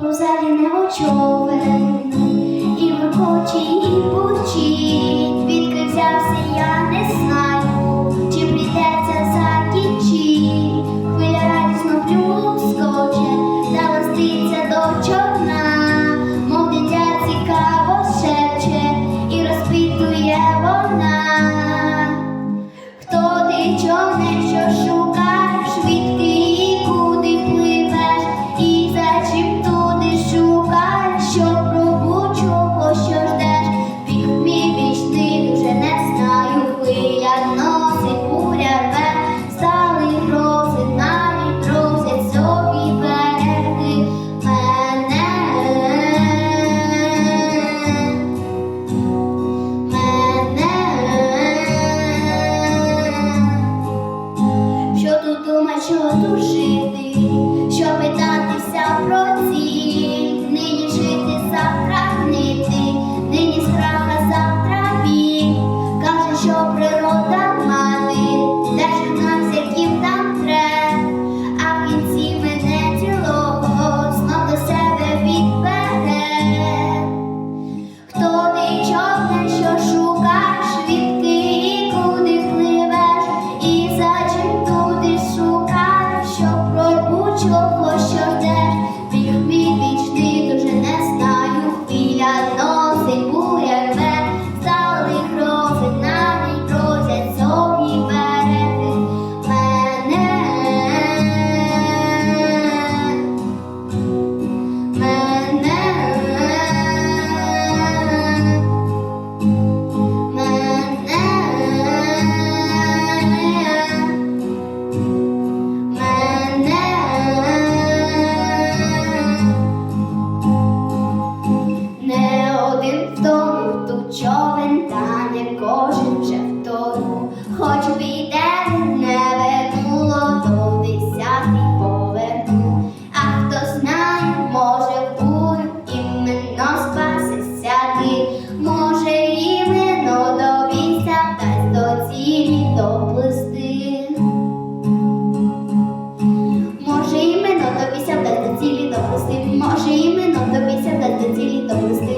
повзалі не човен, і вихоче, і бурчить, Відки взявся, я не знаю, чи прийдеться закінчить, хвиля радісно плюс скоче, да ластиться до. жити, що питатися про ціль, нині жити, завтра нині страха завтра біль, каже, що природа. 都是。